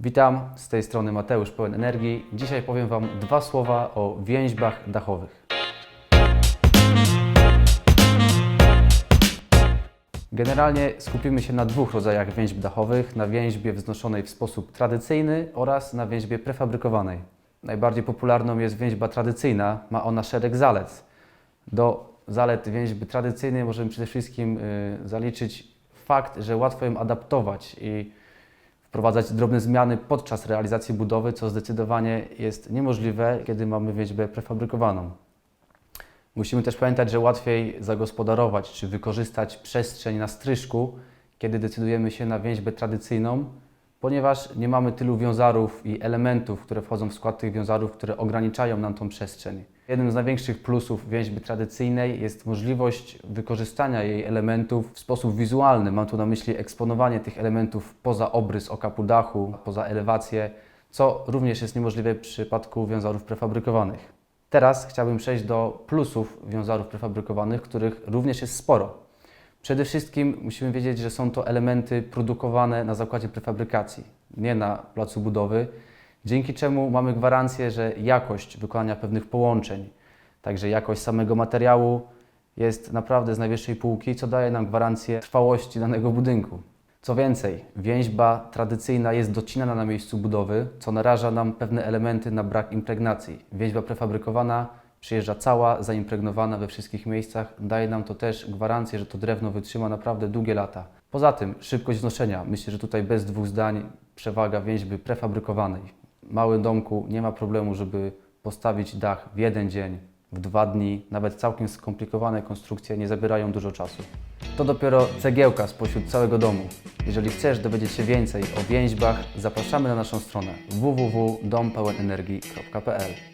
Witam, z tej strony Mateusz pełen energii. Dzisiaj powiem Wam dwa słowa o więźbach dachowych. Generalnie skupimy się na dwóch rodzajach więźb dachowych: na więźbie wznoszonej w sposób tradycyjny oraz na więźbie prefabrykowanej. Najbardziej popularną jest więźba tradycyjna, ma ona szereg zalet. Do zalet więźby tradycyjnej możemy przede wszystkim y, zaliczyć fakt, że łatwo ją adaptować i wprowadzać drobne zmiany podczas realizacji budowy, co zdecydowanie jest niemożliwe, kiedy mamy więźbę prefabrykowaną. Musimy też pamiętać, że łatwiej zagospodarować czy wykorzystać przestrzeń na stryżku, kiedy decydujemy się na więźbę tradycyjną, ponieważ nie mamy tylu wiązarów i elementów, które wchodzą w skład tych wiązarów, które ograniczają nam tą przestrzeń. Jednym z największych plusów więźby tradycyjnej jest możliwość wykorzystania jej elementów w sposób wizualny. Mam tu na myśli eksponowanie tych elementów poza obrys okapu dachu, poza elewację, co również jest niemożliwe w przypadku wiązarów prefabrykowanych. Teraz chciałbym przejść do plusów wiązarów prefabrykowanych, których również jest sporo. Przede wszystkim musimy wiedzieć, że są to elementy produkowane na zakładzie prefabrykacji, nie na placu budowy, dzięki czemu mamy gwarancję, że jakość wykonania pewnych połączeń, także jakość samego materiału jest naprawdę z najwyższej półki, co daje nam gwarancję trwałości danego budynku. Co więcej, więźba tradycyjna jest docinana na miejscu budowy, co naraża nam pewne elementy na brak impregnacji. Więźba prefabrykowana przyjeżdża cała, zaimpregnowana we wszystkich miejscach. Daje nam to też gwarancję, że to drewno wytrzyma naprawdę długie lata. Poza tym szybkość wznoszenia. Myślę, że tutaj bez dwóch zdań przewaga więźby prefabrykowanej. W małym domku nie ma problemu, żeby postawić dach w jeden dzień, w dwa dni. Nawet całkiem skomplikowane konstrukcje nie zabierają dużo czasu. To dopiero cegiełka spośród całego domu. Jeżeli chcesz dowiedzieć się więcej o więźbach, zapraszamy na naszą stronę www.dompełenenergii.pl